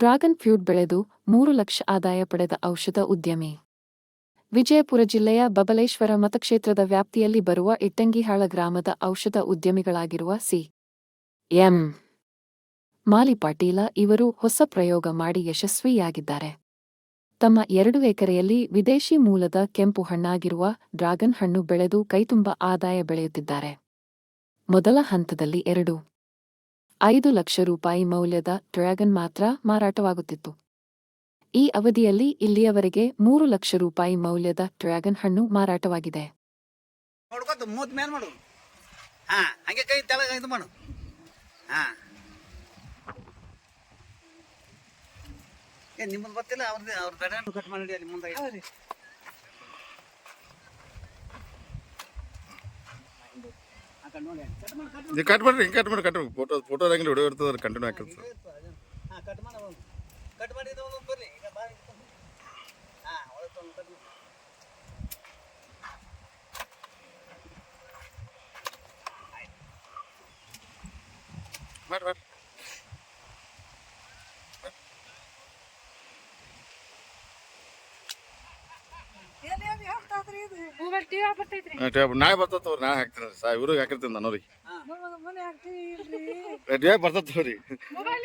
Dragon fruit ಬೆಳೆದು ಮೂರು ಲಕ್ಷ ಆದಾಯ ಪಡೆದ ಔಷಧ ಉದ್ಯಮಿ. ವಿಜಯಪುರ ಜಿಲ್ಲೆಯ ಬಬಲೇಶ್ವರ ಮತಕ್ಷೇತ್ರದ ವ್ಯಾಪ್ತಿಯಲ್ಲಿ ಬರುವ ಇಟ್ಟಂಗಿಹಾಳ ಗ್ರಾಮದ ಔಷಧ ಉದ್ಯಮಿಗಳಾಗಿರುವ ಸಿ. ಎಂ. ಮಾಲಿ ಪಾಟೀಲ ಇವರು ಹೊಸ ಪ್ರಯೋಗ ಮಾಡಿ ಯಶಸ್ವಿಯಾಗಿದ್ದಾರೆ. ತಮ್ಮ ಎರಡು ಎಕರೆಯಲ್ಲಿ ವಿದೇಶಿ ಮೂಲದ ಕೆಂಪು ಹಣ್ಣಾಗಿರುವ ಡ್ರಾಗನ್ ಹಣ್ಣು ಬೆಳೆದು ಕೈತುಂಬ ಆದಾಯ ಬೆಳೆಯುತ್ತಿದ್ದಾರೆ. ಮೊದಲ ಹಂತದಲ್ಲಿ ಎರಡು. ಐದು ಲಕ್ಷ ರೂಪಾಯಿ ಮೌಲ್ಯದ ಡ್ರ್ಯಾಗನ್ ಮಾತ್ರ ಮಾರಾಟವಾಗುತ್ತಿತ್ತು. ಈ ಅವಧಿಯಲ್ಲಿ ಇಲ್ಲಿಯವರೆಗೆ ಮೂರು ಲಕ್ಷ ರೂಪಾಯಿ ಮೌಲ್ಯದ ಡ್ರ್ಯಾಗನ್ ಹಣ್ಣು ಮಾರಾಟವಾಗಿದೆ. ನಿಮ್ಮದು ಗೊತ್ತಿಲ್ಲ ಅವ್ರದ್ದು ಅವ್ರ ಬೇಡ ಕಟ್ ಮಾಡಿ ಅಲ್ಲಿ ಮುಂದೆ ಐತೆ. ಆ ಕಡೆ ನೋಡಿ ಕಟ್ ಮಾಡಿ ಕಟ್ ನೀವು ಕಟ್ ಮಾಡ್ರಿ, ಹಿಂಗೆ ಕಟ್ ಮಾಡಿ ಕಟ್ ಫೋಟೋ ಫೋಟೋ ಹಂಗೆ ವಿಡಿಯೋ ಇರ್ತದೆ ಕಂಟಿನ್ಯೂ ಹಾಕಿರ್ತದೆ ಹಾ ಕಟ್ ಮಾಡಿ ಮಾಡಿ ನಾಳೆ ಬರ್ತದೆ ನಾಳೆ ಹಾಕ್ತೀನಿ ಸಾ ಇವ್ರಿಗೆ ಹಾಕಿರ್ತೀನಿ ನಾನು ರೀ ರೇಟ್ ಬರ್ತದೆ ಮೊಬೈಲ್